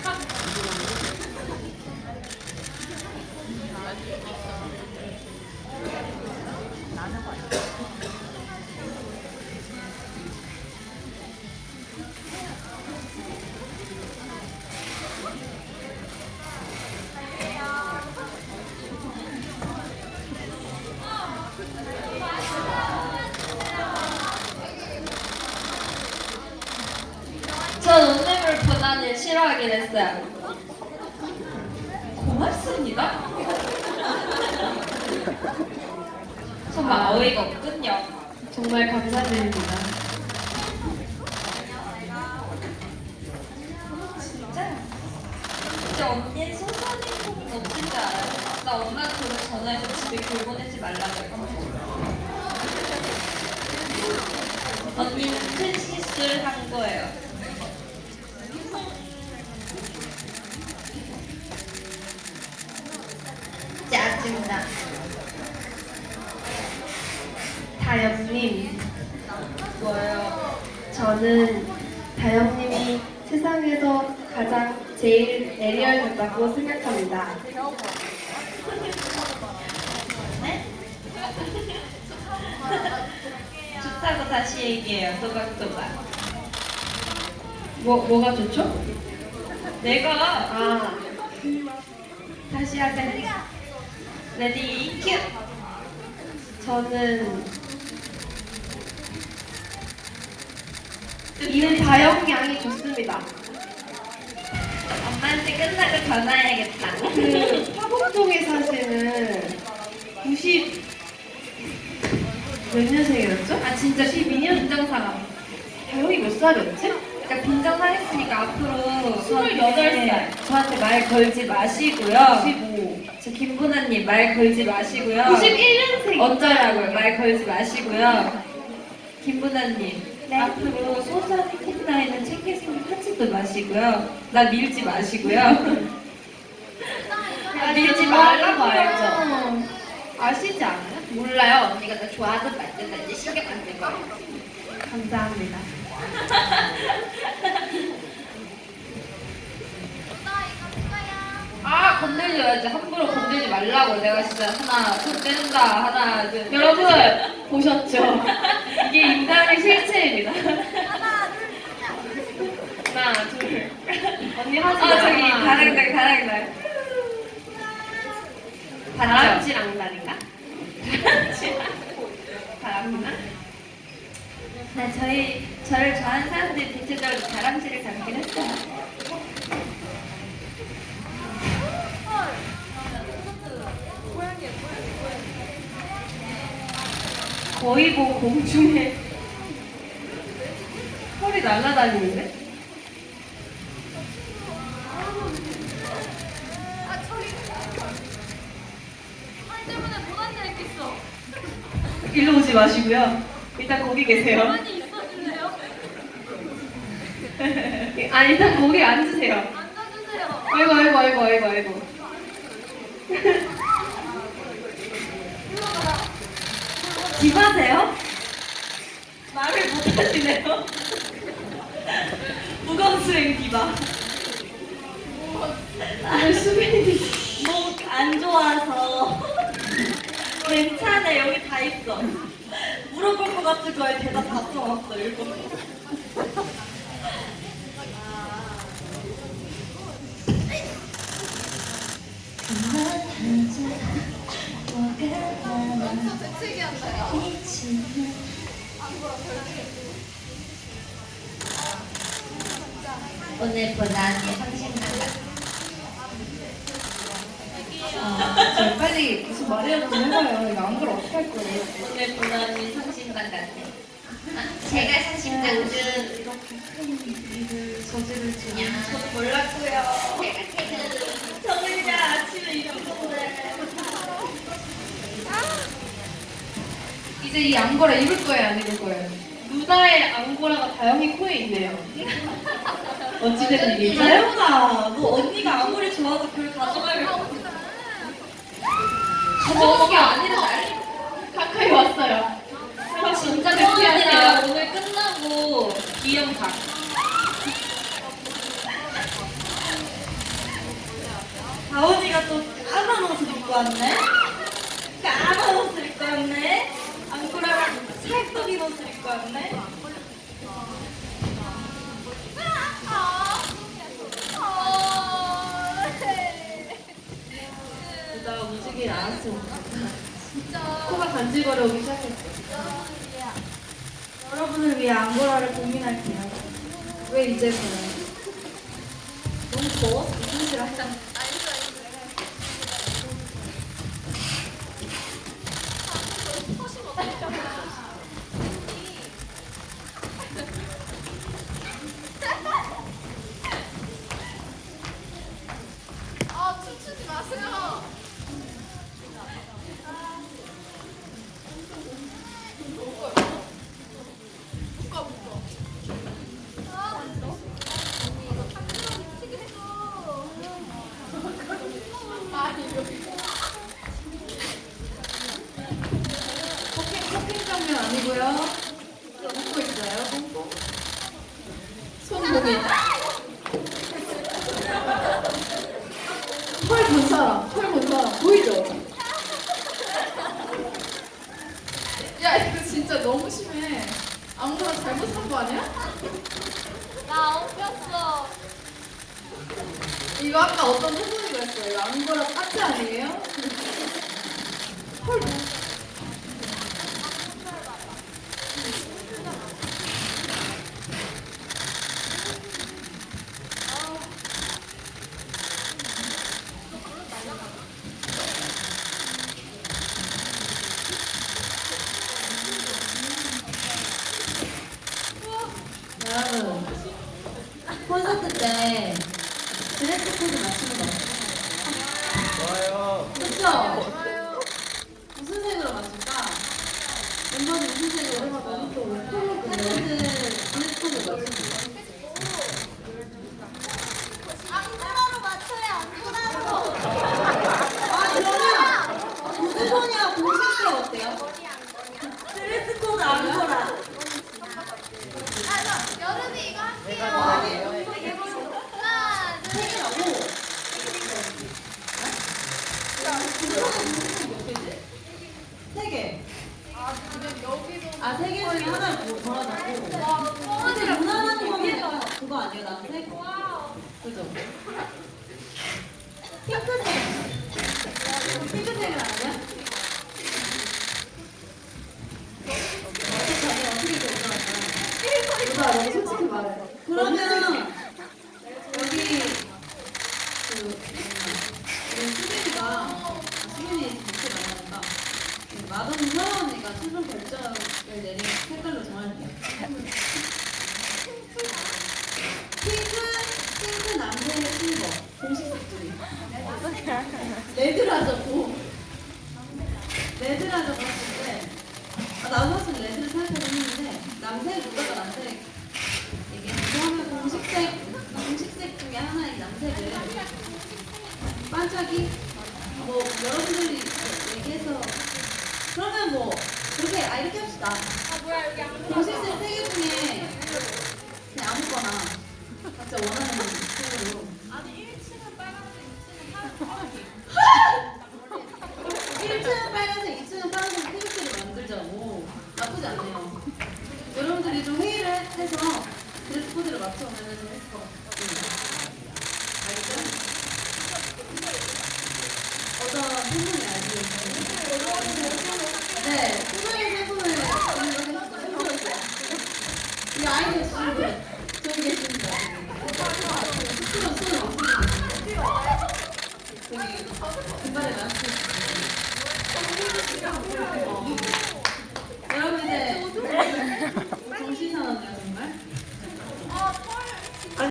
전 온몸을 싫어하긴 했어요. 고맙습니다. 정말 아. 어이가 없군요. 정말 감사드립니다. 진짜? 진짜 언니의 소소한 행복은 없진 줄 알아요? 나 엄마한테 오늘 전화해서 집에 글 보내지 말라고 했거든. 언니는 큰 실수를 한 거예요. 짜증나. 다영님, 뭐예요? 저는 다영님이 세상에서 가장 제일 에리얼 같다고 생각합니다. 네? 좋다고 다시 얘기해요. 또박또박. 뭐, 뭐가 좋죠? 내가 아, 다시 하자. 레디 큐. 저는 이은 다영 양이 좋습니다. 엄마한테 끝나고 전화해야겠다. 그 화곡동에 사시는 90 몇 년생이었죠? 아 진짜 12년 빈정상함. 다영이 몇 살이었지? 그러니까 빈정상했으니까 앞으로 28살. 저한테 말 걸지 마시고요. 95 저 김보나님 말 걸지 마시고요. 91년생 어쩌라고요? 말 걸지 마시고요. 김보나님 네. 앞으로 소소한 혜택 나이는 챙길 생각 하지도 마시고요. 나 밀지 마시고요. 나 밀지 말라고 알죠? 아시지 않아요? 몰라요. 언니가 나 좋아하든 말든 나 이제 신경 안 쓸 거예요. 감사합니다. 아 건들려야지 함부로 건들지 말라고 내가 진짜 하나 손 뗀다 하나 둘 여러분 보셨죠? 이게 인간의 실체입니다. 하나 둘 언니 하지 마. 아 저기 다랑달 다랑달 봤죠? 다람쥐랑달인가? 다람쥐나? 네 저희 저를 좋아하는 사람들이 대체적으로 다람쥐를 닮긴 했어요 거의 뭐 공중에 때문에 못 앉아 있겠어. 일로 오지 마시고요. 일단 거기 계세요. 가만히 있어줄래요? 아 일단 거기 앉으세요. 앉아주세요. 아이고 아이고 아이고 아이고 아이고. 디바세요? 말을 못하시네요 디바 오늘 수빈이 목안 좋아서 괜찮아 여기 다 있어 물어볼 것 같은 거에 대답 다 써왔어 일곱 오늘 보다니 상심만 같아 저 빨리 무슨 말이라도 좀 해봐요. 이거 안 그럼 어떡할 거예요? 오늘 보다니 상심만 같아 아, 제가 상심당근 이렇게 큰 일을 저지를 지 그냥 전 몰랐고요 제가 퇴근 아침에 이제 이 앙고라 입을 거예요, 안 입을 거예요? 누나의 앙고라가 다영이 코에 있네요. 어찌된 일이지? 아영아, 뭐 언니가 아무리 좋아도 그걸 가져가면 가져온 게 아니라 가까이 왔어요. 제가 진짜 아니라 백피하세요. 오늘 끝나고 비영상. 다원이가 또 까만 옷을 입고 왔네? 까만 옷을 입고 왔네? 안구라랑 찰떡인 옷을 입고 왔네? 나 움직이지 않았으면 좋겠다. 코가 간질거려 오기 시작했어. 여러분을 위해 앙고라를 고민할게요. 왜 이제 그래? 너무 더워? 무슨 일 하자. 아, 춤추지 마세요. 묶어, 묶어. 아, 언니 이거 카메라 튀게 해줘. 아니, 여기. 커핑, 커핑 장면 아니고요. 웃고 있어요. 손목이. 털본 사람, 털본 사람 보이죠? 야 이거 진짜 너무 심해. 아무거나 잘못 산거 아니야? 나 엉켰어. 이거 아까 어떤 선생님이 그랬어요. 이거 안거라 까치 아니에요? 헐. 여러분, 콘서트 때 드레스 코드 맞추는 거 좋아요. 그쵸? 무슨 색으로 맞출까? 멤버들 무슨 색으로 맞출까? 팬분들 드레스 코드 맞추는 거 앙코라로 맞춰요, 앙코라로. 아 그러면 고즈손이와 공식색 어때요? 드레스 코드 앙코라 아, 여름이 이거 할게요. 아니에요. 하나, 둘, 셋. 색이라고? 세 개. 아, 세 개 중에 하나를 뭐 정하자고. 근데 무난한 거면 그거 아니에요, 남색? 그죠? 핑크색. 핑크색은 아니야? 어떻게 자기 어떻게 결정할까요? 누나 너무 솔직히 말해. 그러면 여기 그 우리 수빈이가 아, 수빈이 목소리 나가니까 마동 언니가 최종 결정을 내린 색깔로 정할게요. 핑크, 핑크 남색 실버 공식 색들이 레드라저고 레드라저가 했을 때 아, 나도 사실 레드를 생각하긴 했는데 남색 누가가 남색 이게 그러면 공식색 공식색 중에 하나인 남색을 반짝이 뭐 여러분들이 얘기해서 그러면 뭐 아 이렇게 합시다. 아, 뭐야, 여기 앙코라. 공식색 세개 중에 그냥 아무거나 각자 원하는 색으로 아니, 1층은 빨간색, 2층은 파란색. 1층은 빨간색, 2층은 파란색 피부색을 만들자고 나쁘지 않네요. 여러분들이 좀 회의를 해서 드레스 코드를 맞춰오면 좀 했을 것 같아요. 알겠죠? 어떤 팬분이 알고 있어요? 네, 소정의 팬분을 해보겠습니다. 주신 분 저기 계십니다. 스스로 손을 없애고 저기 금발에 나왔어요.